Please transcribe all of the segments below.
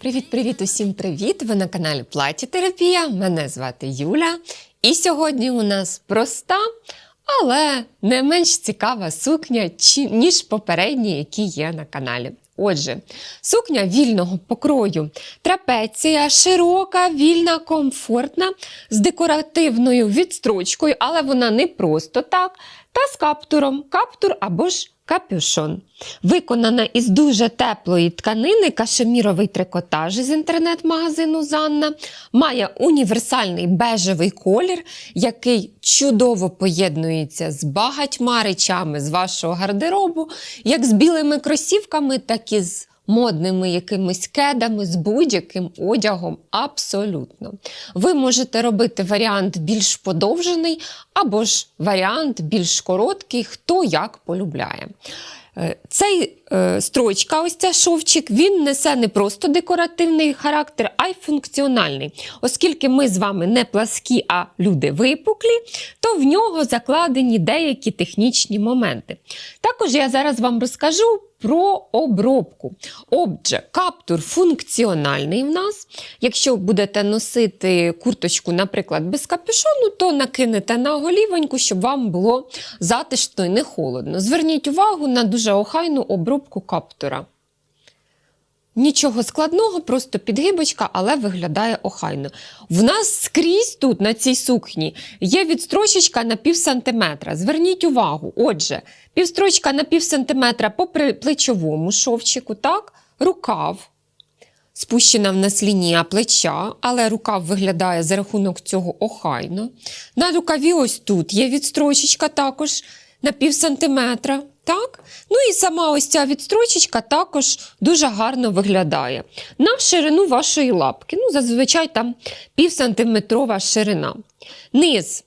sorry for the Привіт, привіт, усім привіт! Ви на каналі Платі Терапія. Мене звати Юля. І сьогодні у нас проста, але не менш цікава сукня, ніж попередні, які є на каналі. Отже, сукня вільного покрою, трапеція, широка, вільна, комфортна, з декоративною відстрочкою, але вона не просто так, та з каптуром, каптур або ж капюшон. Виконана із дуже теплої тканини, кашеміровий трикотаж із інтернет-магазину Занна. Має універсальний бежевий колір, який чудово поєднується з багатьма речами з вашого гардеробу, як з білими кросівками, так і з модними якимись кедами, з будь-яким одягом. Абсолютно. Ви можете робити варіант більш подовжений, або ж варіант більш короткий, хто як полюбляє. Е, Цей строчка, ось ця шовчик, він несе не просто декоративний характер, а й функціональний. Оскільки ми з вами не пласкі, а люди випуклі, то в нього закладені деякі технічні моменти. Також я зараз вам розкажу про обробку. Отже, каптур функціональний в нас. Якщо будете носити курточку, наприклад, без капюшону, то накинете на голівоньку, щоб вам було затишно і не холодно. Зверніть увагу на дуже охайну обробку каптура. Нічого складного, просто підгибочка, але виглядає охайно. В нас скрізь тут, на цій сукні, є відстрочечка на пів сантиметра. Зверніть увагу. Отже, півстрочка на пів сантиметра по плечовому шовчику, так? рукав. Спущена в нас лінія плеча, але рукав виглядає за рахунок цього охайно. На рукаві ось тут є відстрочечка також на пів сантиметра. Так? Ну і сама ось ця відстрочечка також дуже гарно виглядає. На ширину вашої лапки. Ну, зазвичай там півсантиметрова ширина. Низ.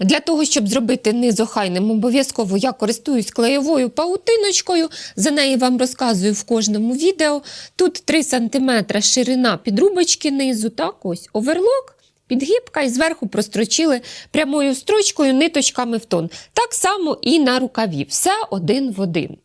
Для того, щоб зробити низ охайним, обов'язково я користуюсь клеєвою паутиночкою. За неї вам розказую в кожному відео. Тут 3 см ширина підрубочки низу, так ось оверлок, підгибка і зверху прострочили прямою строчкою ниточками в тон. Так само і на рукаві. Все один в один.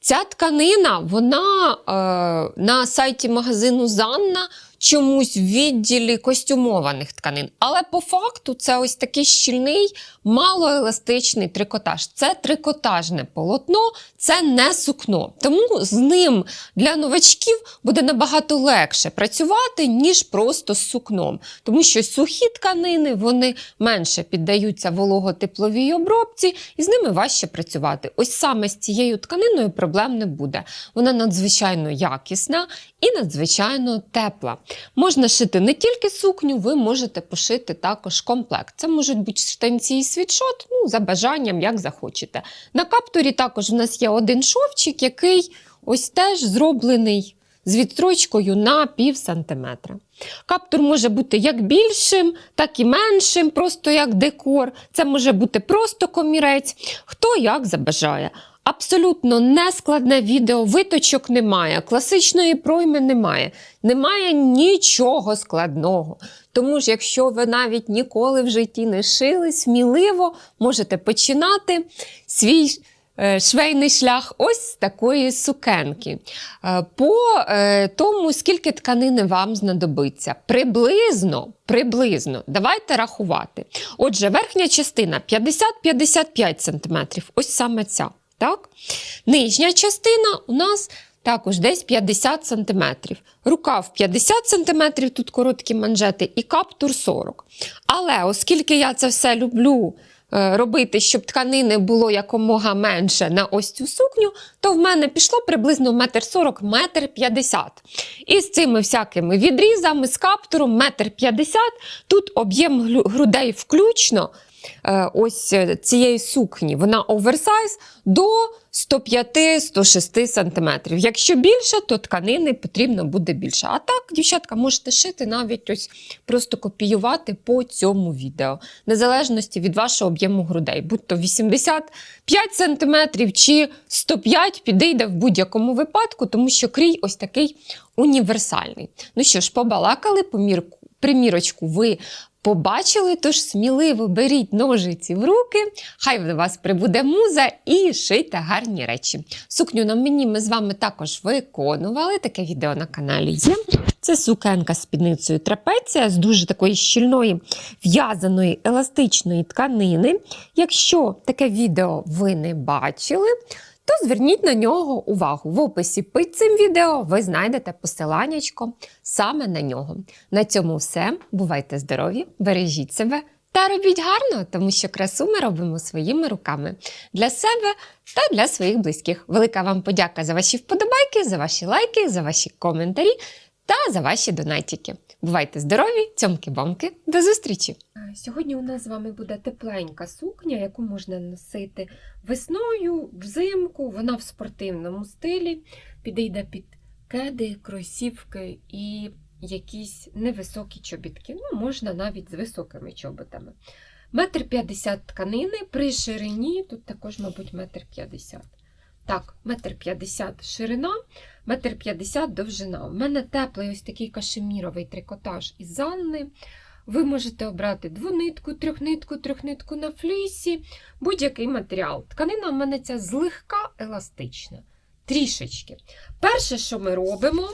Ця тканина, вона е, на сайті магазину Занна чомусь в відділі костюмованих тканин. Але по факту це ось такий щільний, малоеластичний трикотаж. Це трикотажне полотно, це не сукно. Тому з ним для новачків буде набагато легше працювати, ніж просто з сукном. Тому що сухі тканини вони менше піддаються вологотепловій обробці, і з ними важче працювати. Ось саме з цією тканиною проблем не буде. Вона надзвичайно якісна і надзвичайно тепла. Можна шити не тільки сукню, ви можете пошити також комплект. Це можуть бути штанці і світшот, ну, за бажанням, як захочете. На каптурі також у нас є один шовчик, який ось теж зроблений з відстрочкою на пів сантиметра. Каптур може бути як більшим, так і меншим, просто як декор. Це може бути просто комірець, хто як забажає. Абсолютно нескладне відео, виточок немає, класичної пройми немає, немає нічого складного. Тому ж, якщо ви навіть ніколи в житті не шили, сміливо можете починати свій швейний шлях ось такої сукенки. Е, По е, тому, скільки тканини вам знадобиться. Приблизно, приблизно, давайте рахувати. Отже, верхня частина 50-55 см, ось саме ця. Так? Нижня частина у нас також десь 50 см. Рукав 50 см, тут короткі манжети, і каптур 40 Але оскільки я це все люблю е, робити, щоб тканини було якомога менше на ось цю сукню, то в мене пішло приблизно метр сорок, метр п'ятдесят. І з цими всякими відрізами, з каптуром метр п'ятдесят. Тут об'єм грудей включно е, ось е, цієї сукні, вона оверсайз до 105-106 см. Якщо більше, то тканини потрібно буде більше. А так, дівчатка, можете шити навіть ось просто копіювати по цьому відео, незалежності від вашого об'єму грудей, будь то 85 см чи 105 підійде в будь-якому випадку, тому що крій ось такий універсальний. Ну що ж, побалакали, помірку, примірочку ви побачили, тож сміливо беріть ножиці в руки, хай до вас прибуде муза і шийте гарні речі. Сукню на мені ми з вами також виконували. Таке відео на каналі є. Це сукенка з спідницею трапеція з дуже такої щільної в'язаної еластичної тканини. Якщо таке відео ви не бачили, то зверніть на нього увагу. В описі під цим відео ви знайдете посиланнячко саме на нього. На цьому все. Бувайте здорові, бережіть себе та робіть гарно, тому що красу ми робимо своїми руками для себе та для своїх близьких. Велика вам подяка за ваші вподобайки, за ваші лайки, за ваші коментарі та за ваші донатики. Бувайте здорові, цьомки-бомки, до зустрічі! Сьогодні у нас з вами буде тепленька сукня, яку можна носити весною, взимку. Вона в спортивному стилі, підійде під кеди, кросівки і якісь невисокі чобітки. Ну, можна навіть з високими чоботами. Метр п'ятдесят тканини при ширині, тут також, мабуть, метр п'ятдесят. Так, метр п'ятдесят ширина, метр п'ятдесят довжина. У мене теплий ось такий кашеміровий трикотаж із Анни. Ви можете обрати двонитку, трьохнитку, трьохнитку на флісі, будь-який матеріал. Тканина в мене ця злегка еластична. Трішечки. Перше, що ми робимо,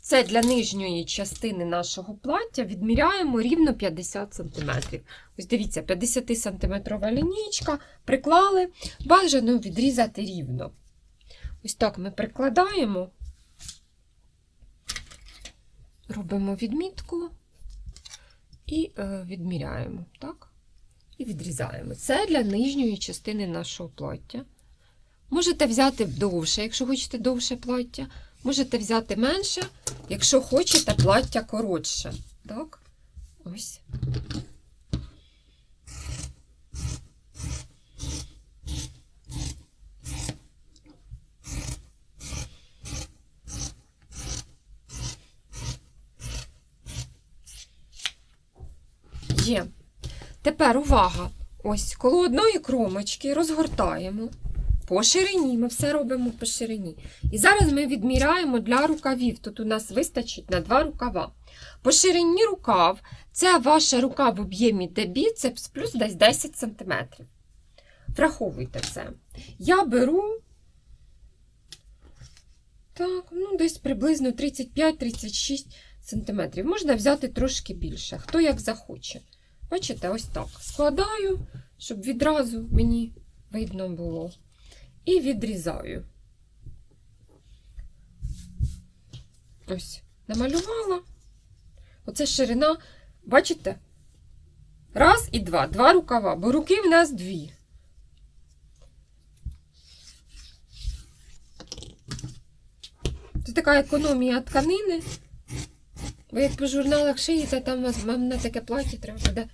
це для нижньої частини нашого плаття відміряємо рівно 50 см. Ось дивіться, 50 см лінійка, приклали, бажано відрізати рівно. Ось так ми прикладаємо, робимо відмітку і е, відміряємо, так? І відрізаємо. Це для нижньої частини нашого плаття. Можете взяти довше, якщо хочете довше плаття. Можете взяти менше, якщо хочете плаття коротше. Так? Ось. Є. Тепер увага! Ось коло одної кромочки розгортаємо. По ширині, ми все робимо по ширині. І зараз ми відміряємо для рукавів. Тут у нас вистачить на два рукава. По ширині рукав це ваша рука в об'ємі де біцепс плюс десь 10 см. Враховуйте це. Я беру так, ну, десь приблизно 35-36 см. Можна взяти трошки більше, хто як захоче. Бачите, ось так. Складаю, щоб відразу мені видно було. І відрізаю. Ось, намалювала. Оце ширина, бачите? Раз і два. Два рукава, бо руки в нас дві. Це така економія тканини. Ви як по журналах шиєте, там вам на таке плаття треба буде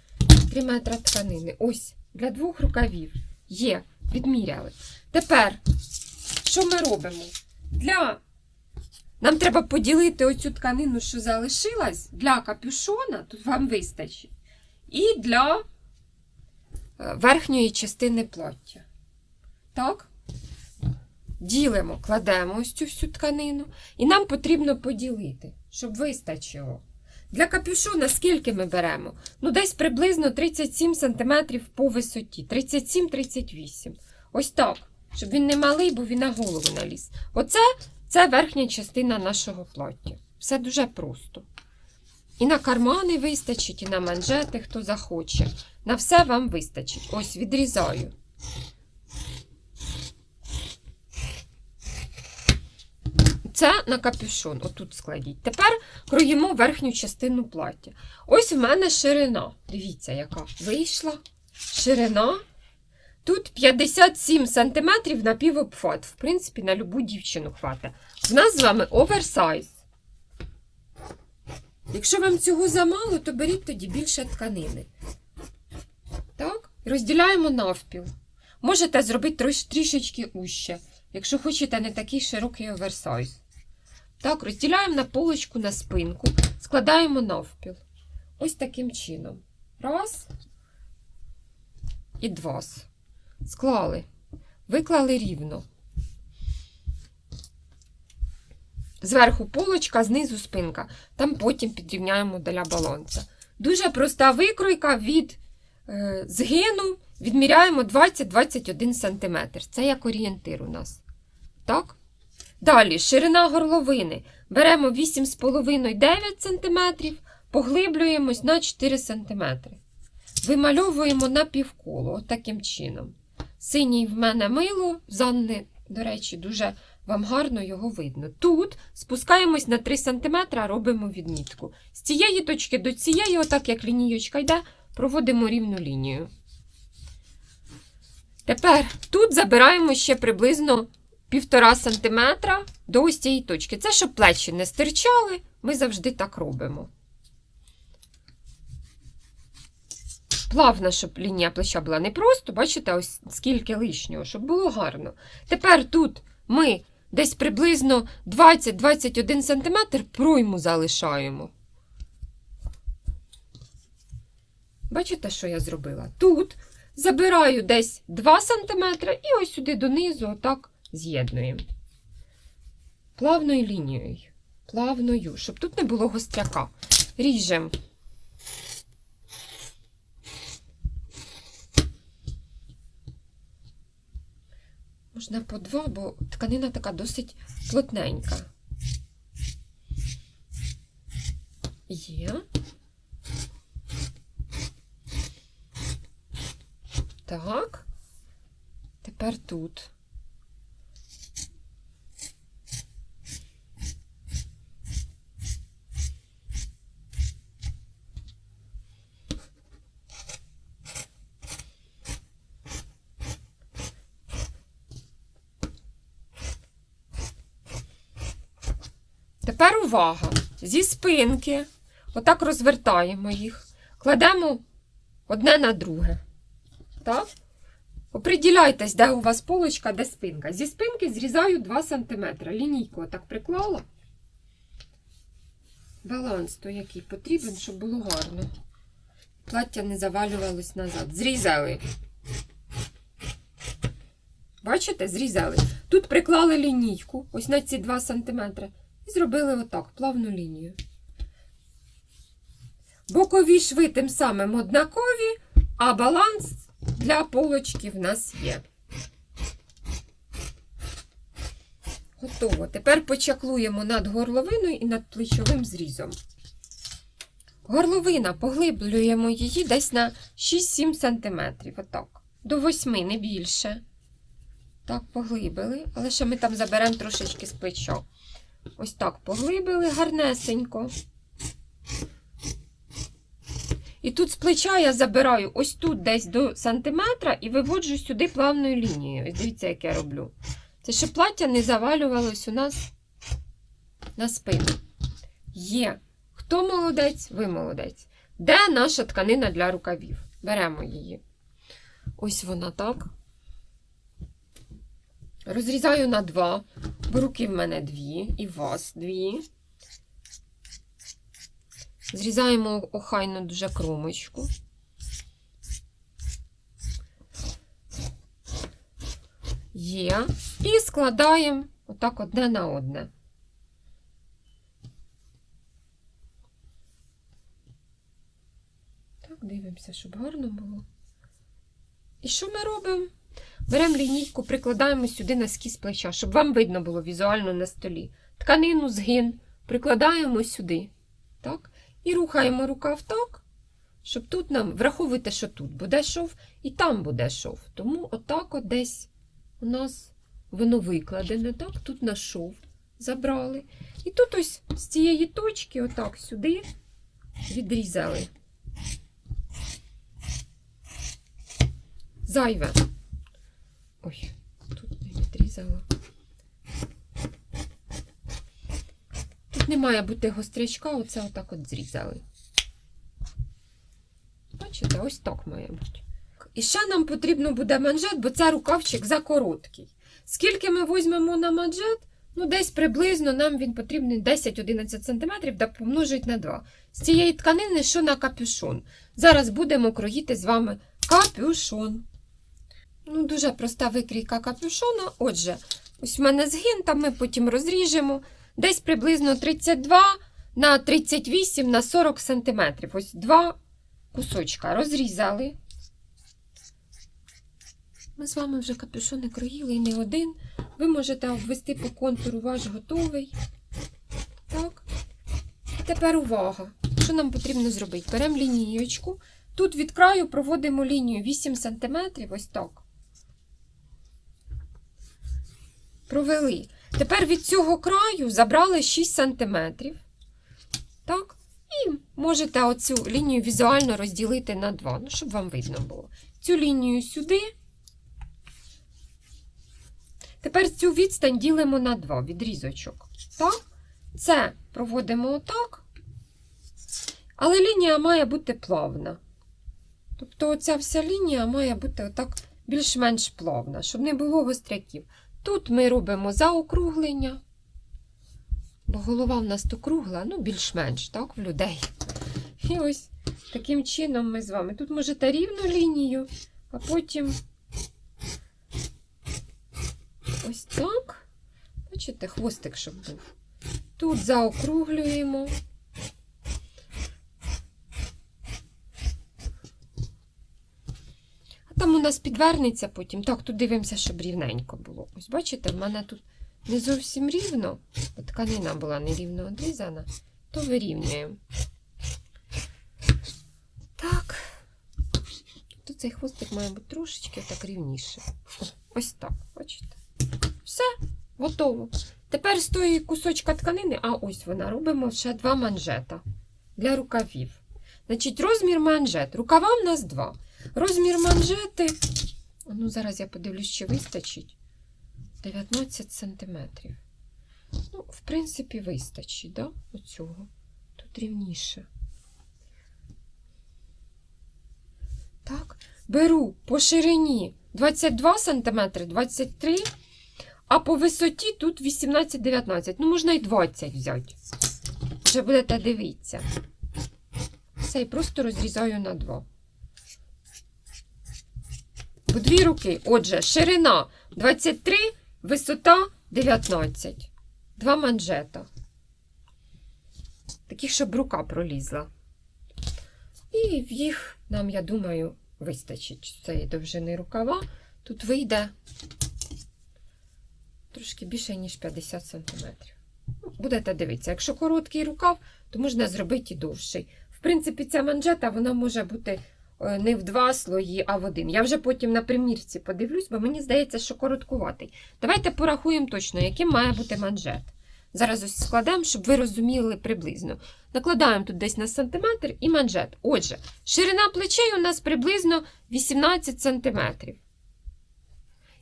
3 метри тканини. Ось, для двох рукавів. Є, відміряли. Тепер, що ми робимо? Для... Нам треба поділити оцю тканину, що залишилась, для капюшона, тут вам вистачить, і для е, верхньої частини плаття. Так? Ділимо, кладемо ось цю всю тканину, і нам потрібно поділити, щоб вистачило. Для капюшона скільки ми беремо? Ну, десь приблизно 37 см по висоті. 37-38. Ось так. Щоб він не малий, бо він на голову наліз. Оце це верхня частина нашого плаття. Все дуже просто. І на кармани вистачить, і на манжети, хто захоче. На все вам вистачить. Ось відрізаю. Це на капюшон, отут складіть. Тепер кроїмо верхню частину плаття. Ось в мене ширина. Дивіться, яка вийшла. Ширина. Тут 57 см на півобхват. В принципі, на любу дівчину хватить. В нас з вами оверсайз. Якщо вам цього замало, то беріть тоді більше тканини. Так? Розділяємо навпіл. Можете зробити трішечки уще, якщо хочете не такий широкий оверсайз. Так, розділяємо на полочку на спинку, складаємо навпіл. Ось таким чином. Раз і два. Склали. Виклали рівно. Зверху полочка, знизу спинка. Там потім підрівняємо для баланса. Дуже проста викройка від е, згину. Відміряємо 20-21 см. Це як орієнтир у нас. Так? Далі, ширина горловини. Беремо 8,5-9 см, поглиблюємось на 4 см. Вимальовуємо на півколо, таким чином. Синій в мене мило, Занни, до речі, дуже вам гарно його видно. Тут спускаємось на 3 см, робимо відмітку. З цієї точки до цієї, отак як лінієчка йде, проводимо рівну лінію. Тепер тут забираємо ще приблизно 1,5 см до ось цієї точки. Це щоб плечі не стирчали, ми завжди так робимо. Плавно, щоб лінія плеча була не просто, бачите, ось скільки лишнього, щоб було гарно. Тепер тут ми десь приблизно 20-21 см пройму залишаємо. Бачите, що я зробила? Тут забираю десь 2 см і ось сюди донизу отак з'єднуємо. Плавною лінією. Плавною, щоб тут не було гостряка. Ріжемо. Можна по два, бо тканина така досить плотненька. Є. Так. Тепер тут. Тепер увага! Зі спинки, отак розвертаємо їх, кладемо одне на друге. Так? Оприділяйтесь, де у вас полочка, де спинка. Зі спинки зрізаю 2 см. Лінійку отак приклала. Баланс той, який потрібен, щоб було гарно. Плаття не завалювалось назад. Зрізали. Бачите, зрізали. Тут приклали лінійку, ось на ці 2 см. І зробили отак, плавну лінію. Бокові шви тим самим однакові, а баланс для полочки в нас є. Готово. Тепер почаклуємо над горловиною і над плечовим зрізом. Горловина поглиблюємо її десь на 6-7 см. Отак. До 8, не більше. Так, поглибили, але ще ми там заберемо трошечки з плеча. Ось так поглибили гарнесенько. І тут з плеча я забираю ось тут десь до сантиметра і виводжу сюди плавною лінією. Ось дивіться, як я роблю. Це щоб плаття не завалювалось у нас на спину. Є. Хто молодець? Ви молодець. Де наша тканина для рукавів? Беремо її. Ось вона так. Розрізаю на два, руки в мене дві, і вас дві. Зрізаємо охайно дуже кромочку. Є. І складаємо отак одне на одне. Так, дивимося, щоб гарно було. І що ми робимо? Беремо лінійку, прикладаємо сюди на скіз плеча, щоб вам видно було візуально на столі. Тканину згин прикладаємо сюди. Так? І рухаємо рукав так, щоб тут нам враховуйте, що тут буде шов, і там буде шов. Тому отак от десь у нас воно викладене, так? Тут наш шов забрали. І тут ось з цієї точки, отак сюди, відрізали. Зайве. Ой, тут не відрізала. Тут не має бути гострячка, оце отак от зрізали. Бачите, ось так має бути. І ще нам потрібно буде манжет, бо це рукавчик закороткий. Скільки ми візьмемо на манжет? Ну, десь приблизно нам він потрібний 10-11 см, да помножить на 2. З цієї тканини, що на капюшон. Зараз будемо кроїти з вами капюшон. Ну, дуже проста викрійка капюшона. Отже, ось в мене згин, там ми потім розріжемо. Десь приблизно 32 на 38 на 40 см. Ось два кусочка розрізали. Ми з вами вже капюшони кроїли і не один. Ви можете обвести по контуру ваш готовий. Так. Тепер увага. Що нам потрібно зробити? Беремо лінієчку. Тут від краю проводимо лінію 8 см, ось так. Провели. Тепер від цього краю забрали 6 см. Так. І можете оцю лінію візуально розділити на два, ну, щоб вам видно було. Цю лінію сюди. Тепер цю відстань ділимо на два відрізочок. Так? Це проводимо отак. Але лінія має бути плавна. Тобто оця вся лінія має бути отак більш-менш плавна, щоб не було гостряків. Тут ми робимо заокруглення, бо голова в нас то кругла, ну, більш-менш, так, в людей. І ось таким чином ми з вами. Тут можете рівну лінію, а потім ось так. Бачите, хвостик, щоб був. Тут заокруглюємо. А там у нас підвернеться потім. Так, тут дивимося, щоб рівненько було. Ось бачите, в мене тут не зовсім рівно, бо тканина була нерівно одрізана, то вирівнюємо. Так. Тут цей хвостик має бути трошечки так рівніше. Ось так, бачите? Все, готово. Тепер з тої кусочка тканини, а ось вона, робимо ще два манжета для рукавів. Значить, розмір манжет. Рукава в нас два. Розмір манжети. Ну, зараз я подивлюсь, чи вистачить. 19 сантиметрів. Ну, в принципі, вистачить, да? Оцього. Тут рівніше. Так, беру по ширині 22 см, 23 а по висоті тут 18-19. Ну, можна і 20 взяти. Вже будете дивитися. Все, і просто розрізаю на 2. По дві руки. Отже, ширина 23, висота 19. Два манжета. Таких, щоб рука пролізла. І в їх нам, я думаю, вистачить цієї довжини рукава. Тут вийде трошки більше, ніж 50 см. Ну, Будете дивитися, якщо короткий рукав, то можна зробити і довший. В принципі, ця манжета вона може бути не в два слої, а в один. Я вже потім на примірці подивлюсь, бо мені здається, що короткуватий. Давайте порахуємо точно, яким має бути манжет. Зараз ось складемо, щоб ви розуміли приблизно. Накладаємо тут десь на сантиметр і манжет. Отже, ширина плечей у нас приблизно 18 сантиметрів.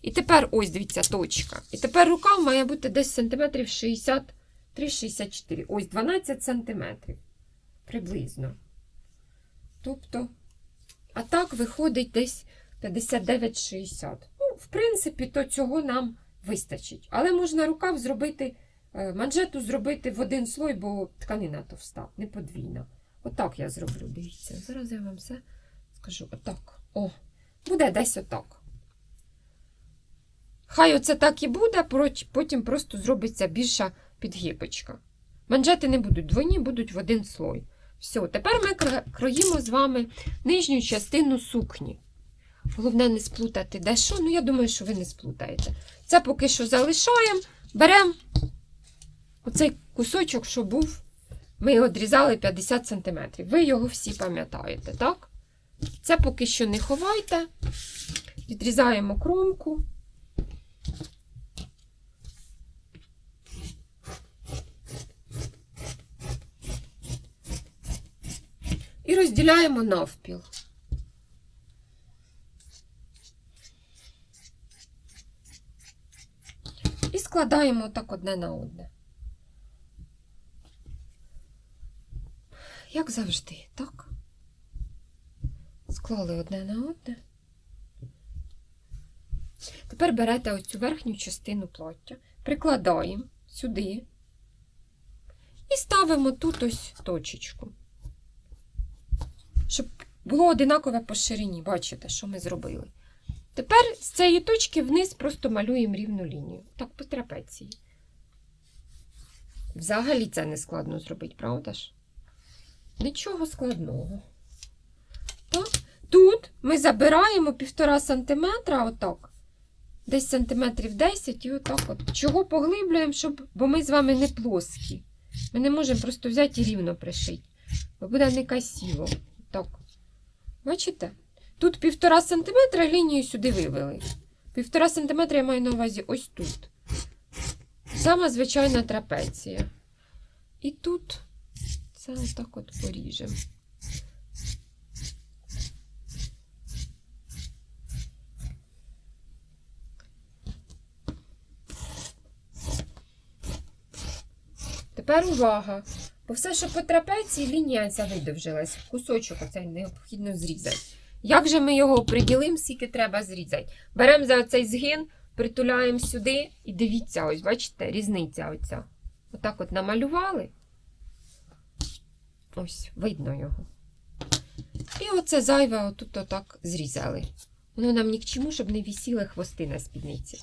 І тепер ось дивіться точка. І тепер рукав має бути десь сантиметрів 63-64. Ось 12 сантиметрів. Приблизно. Тобто, а так виходить десь 59-60. Ну, в принципі, то цього нам вистачить. Але можна рукав зробити, е, манжету зробити в один слой, бо тканина товста, не подвійна. Отак я зроблю, дивіться. Зараз я вам все скажу. Отак. О, буде десь отак. Хай оце так і буде, потім просто зробиться більша підгибочка. Манжети не будуть двойні, будуть в один слой. Все, тепер ми кроїмо з вами нижню частину сукні. Головне не сплутати де що. Ну, я думаю, що ви не сплутаєте. Це поки що залишаємо. Беремо оцей кусочок, що був. Ми його відрізали 50 см. Ви його всі пам'ятаєте, так? Це поки що не ховайте. Відрізаємо кромку. І розділяємо навпіл. І складаємо так одне на одне. Як завжди, так? Склали одне на одне. Тепер берете оцю верхню частину плаття, прикладаємо сюди і ставимо тут ось точечку. Щоб було одинакове по ширині. Бачите, що ми зробили. Тепер з цієї точки вниз просто малюємо рівну лінію. Так, по трапеції. Взагалі це не складно зробити, правда ж? Нічого складного. Так. Тут ми забираємо півтора сантиметра, отак. Десь сантиметрів 10 і отак от. Чого поглиблюємо, щоб, бо ми з вами не плоскі. Ми не можемо просто взяти і рівно пришити. Бо буде не красиво. Так. Бачите? Тут півтора сантиметра лінію сюди вивели. Півтора сантиметра я маю на увазі ось тут. Сама звичайна трапеція. І тут це отак от поріжемо. Тепер увага. Бо все, що по трапеції, лінія ця видовжилась. Кусочок оцей необхідно зрізати. Як же ми його приділимо, скільки треба зрізати? Беремо за оцей згин, притуляємо сюди і дивіться, ось, бачите, різниця оця. Отак от намалювали. Ось, видно його. І оце зайве отут отак зрізали. Воно нам ні к чому, щоб не вісіли хвости на спідниці.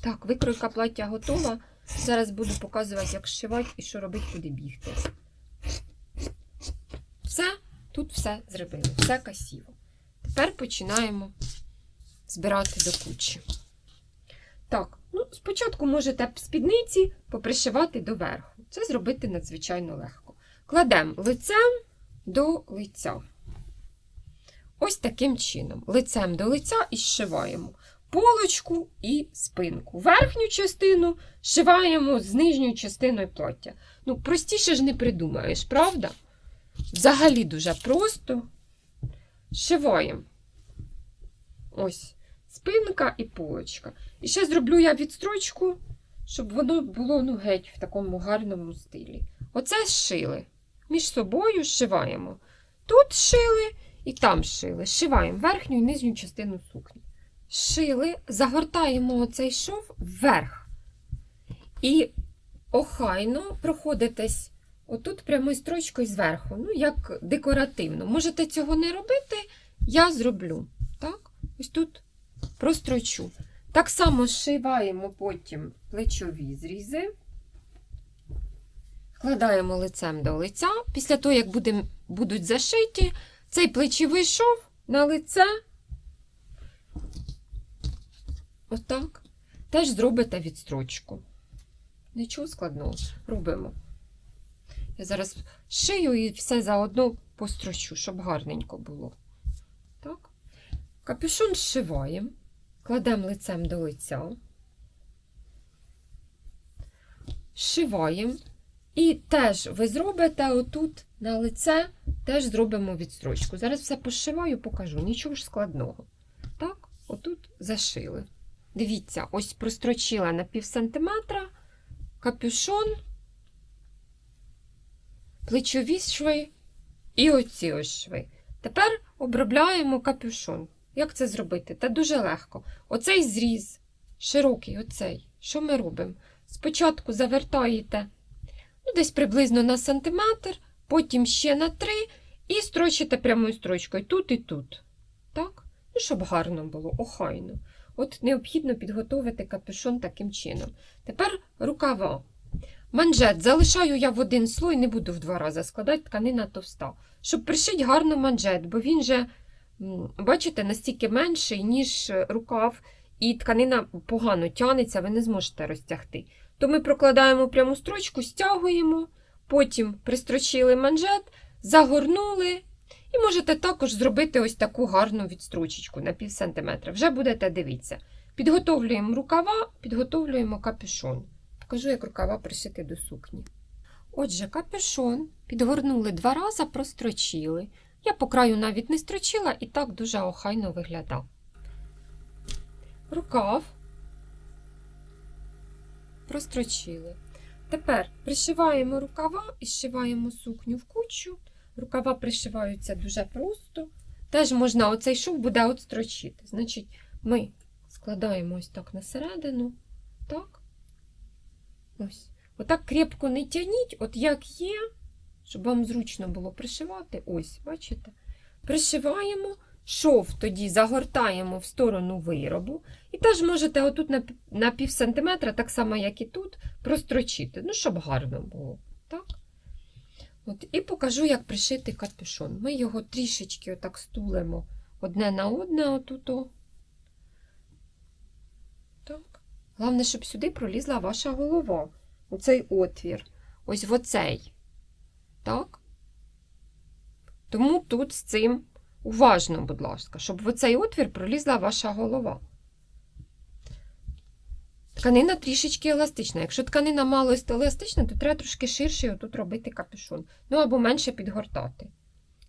Так, викройка плаття готова. Зараз буду показувати, як зшивати і що робити, куди бігти. Все, тут все зробили, все красиво. Тепер починаємо збирати до кучі. Так, ну, спочатку можете спідниці попришивати доверху. Це зробити надзвичайно легко. Кладемо лицем до лиця. Ось таким чином. Лицем до лиця і зшиваємо полочку і спинку. Верхню частину зшиваємо з нижньою частиною плаття. Ну, простіше ж не придумаєш, правда? Взагалі дуже просто. Зшиваємо. Ось спинка і полочка. І ще зроблю я відстрочку, щоб воно було ну, геть в такому гарному стилі. Оце зшили. Між собою зшиваємо. Тут шили і там шили. Зшиваємо верхню і нижню частину сукні. Шили, загортаємо оцей шов вверх. І охайно проходитесь отут прямою строчкою зверху. Ну, як декоративно. Можете цього не робити, я зроблю. Так? Ось тут прострочу. Так само зшиваємо потім плечові зрізи. Вкладаємо лицем до лиця. Після того, як будуть зашиті, цей плечовий шов на лице. Отак. Теж зробите відстрочку. Нічого складного. Робимо. Я зараз шию і все заодно построчу, щоб гарненько було. Так. Капюшон зшиваємо, кладемо лицем до лиця, зшиваємо. І теж ви зробите отут на лице, теж зробимо відстрочку. Зараз все пошиваю, покажу, нічого ж складного. Так, отут зашили. Дивіться, ось прострочила на пів сантиметра, капюшон, плечові шви і оці ось шви. Тепер обробляємо капюшон. Як це зробити? Та дуже легко. Оцей зріз, широкий, оцей. Що ми робимо? Спочатку завертаєте ну, десь приблизно на сантиметр, потім ще на три, і строчите прямою строчкою тут і тут. Так? Ну, щоб гарно було, охайно. От необхідно підготувати капюшон таким чином. Тепер рукава. Манжет залишаю я в один слой, не буду в два рази складати, тканина товста. Щоб пришити гарно манжет, бо він же, бачите, настільки менший, ніж рукав, і тканина погано тянеться, ви не зможете розтягти. То ми прокладаємо пряму строчку, стягуємо, потім пристрочили манжет, загорнули. І можете також зробити ось таку гарну відстрочечку на пів сантиметра. Вже будете дивитися. Підготовлюємо рукава, підготовлюємо капюшон. Покажу, як рукава пришити до сукні. Отже, капюшон підгорнули два рази, прострочили. Я по краю навіть не строчила і так дуже охайно виглядав. Рукав прострочили. Тепер пришиваємо рукава і зшиваємо сукню в кучу. Рукава пришиваються дуже просто. Теж можна оцей шов буде отстрочити. Значить, ми складаємо ось так на середину. Так. Ось. Отак крепко не тяніть, от як є, щоб вам зручно було пришивати. Ось, бачите? Пришиваємо, шов тоді загортаємо в сторону виробу. І теж можете отут на, пів сантиметра, так само, як і тут, прострочити. Ну, щоб гарно було. Так? От, і покажу, як пришити капюшон. Ми його трішечки отак стулимо одне на одне отут. Так. Головне, щоб сюди пролізла ваша голова. Оцей отвір. Ось в оцей. Так? Тому тут з цим уважно, будь ласка, щоб в оцей отвір пролізла ваша голова. Тканина трішечки еластична. Якщо тканина мало еластична, то треба трошки ширше отут робити капюшон. Ну або менше підгортати.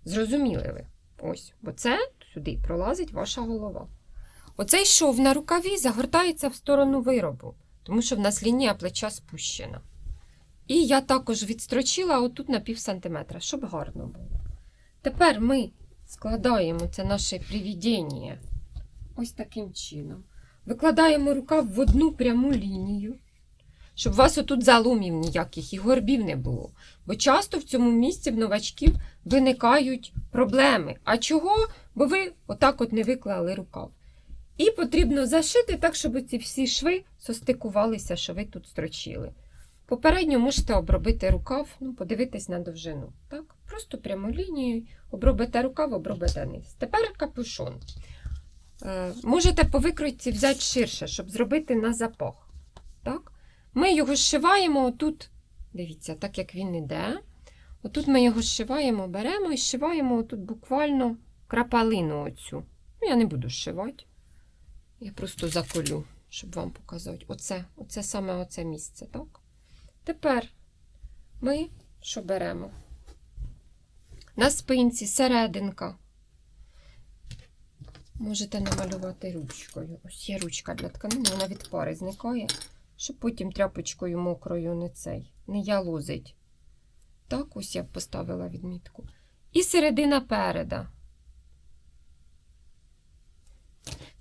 Зрозуміли ви? Ось, бо це сюди пролазить ваша голова. Оцей шов на рукаві загортається в сторону виробу, тому що в нас лінія плеча спущена. І я також відстрочила отут на пів сантиметра, щоб гарно було. Тепер ми складаємо це наше привідіння ось таким чином. Викладаємо рукав в одну пряму лінію, щоб у вас отут заломів ніяких і горбів не було. Бо часто в цьому місці в новачків виникають проблеми. А чого? Бо ви отак от не виклали рукав. І потрібно зашити так, щоб ці всі шви состикувалися, що ви тут строчили. Попередньо можете обробити рукав, ну, подивитись на довжину. Так? Просто пряму лінією обробите рукав, обробите низ. Тепер капюшон. Е, можете по викройці взяти ширше, щоб зробити на запах. Так? Ми його зшиваємо отут, дивіться, так як він іде. Отут ми його зшиваємо, беремо і зшиваємо отут буквально крапалину оцю. Ну, я не буду зшивати. Я просто заколю, щоб вам показати. Оце, оце саме оце місце, так? Тепер ми що беремо? На спинці серединка. Можете намалювати ручкою. Ось є ручка для тканини, вона від пари зникає, щоб потім тряпочкою мокрою не цей, не ялозить. Так, ось я поставила відмітку. І середина переда.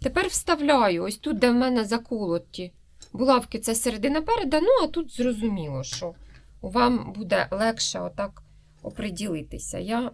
Тепер вставляю, ось тут, де в мене заколоті булавки, це середина переда, ну а тут зрозуміло, що вам буде легше отак оприділитися. Я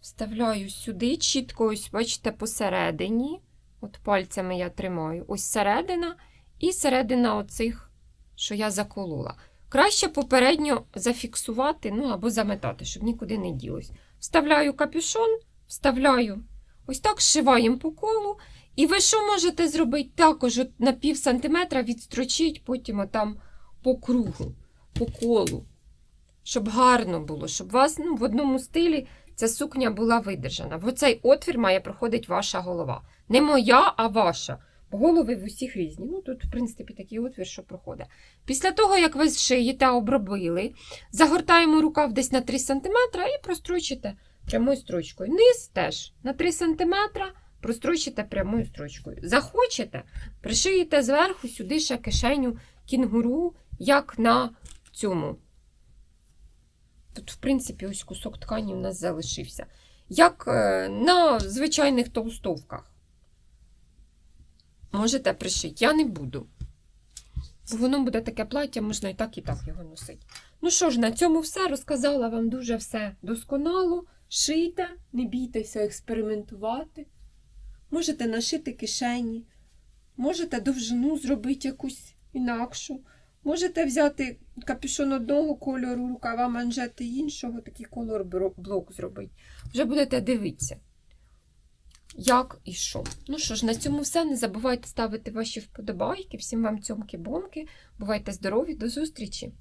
вставляю сюди, чітко, ось, бачите, посередині. От пальцями я тримаю. Ось середина і середина оцих, що я заколола. Краще попередньо зафіксувати, ну або заметати, щоб нікуди не ділось. Вставляю капюшон, вставляю ось так, зшиваємо по колу. І ви що можете зробити? Також от на пів сантиметра відстрочіть, потім отам по кругу, по колу. Щоб гарно було, щоб вас ну, в одному стилі ця сукня була видержана. В оцей отвір має проходити ваша голова. Не моя, а ваша. Голови в усіх різні. Ну, тут, в принципі, такий отвір, що проходить. Після того, як ви зшиєте, обробили, загортаємо рукав десь на 3 см і прострочите прямою строчкою. Низ теж на 3 см прострочите прямою строчкою. Захочете, пришиєте зверху сюди ще кишеню кінгуру, як на цьому. Тут, в принципі, ось кусок ткані у нас залишився. Як е, на звичайних толстовках. Можете пришити. Я не буду. Воно буде таке плаття, можна і так, і так його носити. Ну що ж, на цьому все. Розказала вам дуже все досконало. Шийте, не бійтеся експериментувати. Можете нашити кишені, можете довжину зробити якусь інакшу. Можете взяти капюшон одного кольору, рукава манжети іншого, такий колор блок зробити. Вже будете дивитися, як і що. Ну що ж, на цьому все. Не забувайте ставити ваші вподобайки. Всім вам цьомки-бомки. Бувайте здорові, до зустрічі!